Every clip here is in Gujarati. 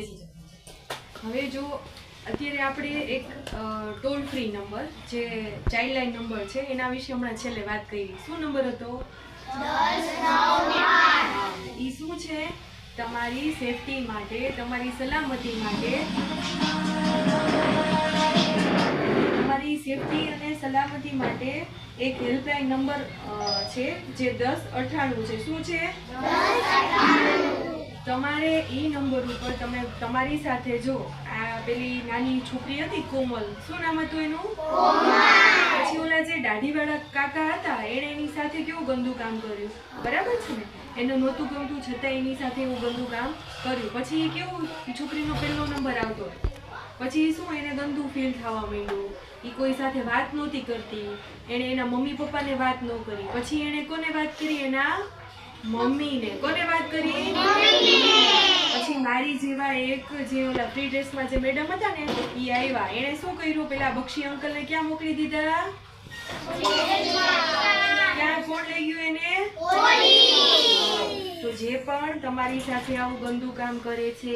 બેસી જાઓ હવે જો અત્યારે આપણે એક ટોલ ફ્રી નંબર જે ચાઇલ્ડલાઇન નંબર છે એના વિશે હમણાં છેલ્લે વાત કરી. શું નંબર હતો? એ શું છે? તમારી સેફટી માટે તમારી સલામતી માટે તમારી સેફટી અને સલામતી માટે એક હેલ્પલાઇન નંબર છે જે દસ અઠાણું છે. શું છે? તમારે એ નંબર ઉપર તમે તમારી સાથે જો આ પેલી નાની છોકરી હતી કોમલ શું નામ હતું એનું? પછી ઓલા જે દાઢીવાળા કાકા હતા એણે એની સાથે કેવું ગંદુ કામ કર્યું? બરાબર છે ને? એને નહોતું ગમતું છતાં એની સાથે એવું ગંદુ કામ કર્યું. પછી એ કેવું છોકરીનો પહેલો નંબર આવતો. પછી શું એને ગંદુ ફીલ થવા માંડ્યું. એ કોઈ સાથે વાત નહોતી કરતી. એણે એના મમ્મી પપ્પાને વાત ન કરી. પછી એણે કોને વાત કરી? એના મમ્મીને. કોને વાત કરી? પછી મારી જેવા એક જે ઓલા ફ્રી ડ્રેસમાં જે મેડમ હતા ને એ આવ્યા એણે શું કર્યું? પેલા બક્ષી અંકલને ક્યાં મોકલી દીધા? ક્યાં કોણ લઈ ગયું એને? તો જે પણ તમારી સાથે આવું ગંદુ કામ કરે છે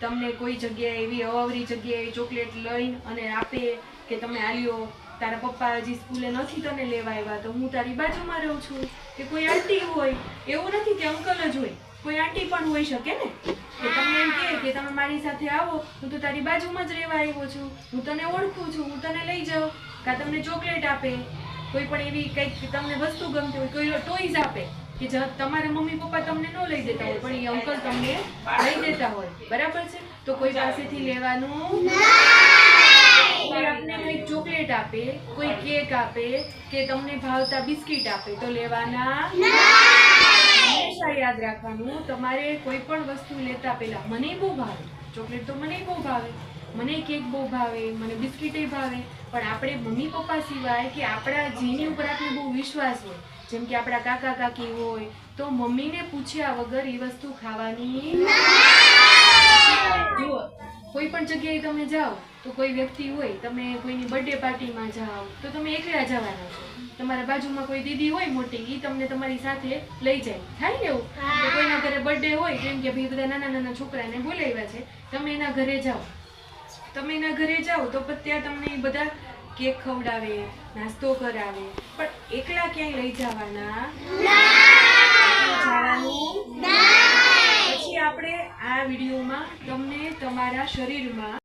તમને કોઈ જગ્યાએ એવી અવાવરી જગ્યાએ ચોકલેટ લઈને અને આપે કે તમે આલ્યો તારા પપ્પા હજી સ્કૂલે નથી તને લેવા આવ્યા તો હું તારી બાજુમાં રહું છું. કે કોઈ આંટી હોય એવું નથી કે અંકલ જ હોય. કોઈ આંટી પણ હોઈ શકે ને? કે તમને એમ કહે કે તમે મારી સાથે આવો હું તો તારી બાજુમાં જ રહેવા આવ્યો છું. હું તને ઓળખું છું હું તને લઈ જાઉં. કાં તમને ચોકલેટ આપે? કોઈ પણ એવી કંઈક તમને વસ્તુ ગમતી હોય કોઈ ટોઈઝ આપે? કે જ તમારા મમ્મી પપ્પા તમને ન લઈ દેતા હોય પણ એ અંકલ તમને લઈ દેતા હોય. બરાબર છે? તો કોઈ પાસેથી લેવાનું? કંઈક ચોકલેટ આપે કોઈ કેક આપે કે તમને ભાવતા બિસ્કિટ આપે તો લેવાના હંમેશા યાદ રાખવાનું તમારે કોઈ પણ વસ્તુ લેતા પહેલા મને બહુ ભાવે ચોકલેટ તો મને બહુ ભાવે મને કેક બહુ ભાવે મને બિસ્કિટે ભાવે પણ આપણે મમ્મી પપ્પા સિવાય કે આપણા જેની ઉપર આપણે બહુ વિશ્વાસ હોય જેમ કે આપણા કાકા કાકી હોય તો મમ્મીને પૂછ્યા વગર એ વસ્તુ ખાવાની જુઓ કોઈ પણ જગ્યાએ તમે જાઓ તો કોઈ વ્યક્તિ હોય તમે કોઈની બર્થડે પાર્ટીમાં જાઓ તો તમે એકલા જવાના છો. તમારા બાજુમાં કોઈ દીદી હોય મોટી એ તમને તમારી સાથે લઈ જાય. થાય ને એવું? તો કોઈના ઘરે બર્થડે હોય જેમ કે ભાઈ બધા નાના નાના છોકરાને બોલાવ્યા છે તમે એના ઘરે જાઓ. તમે એના ઘરે જાઓ તો ત્યાં તમને બધા કેક ખવડાવે નાસ્તો કરાવે. પણ એકલા ક્યાંય લઈ જવાના? જવાનું? આ વિડીયોમાં તમને તમારા શરીરમાં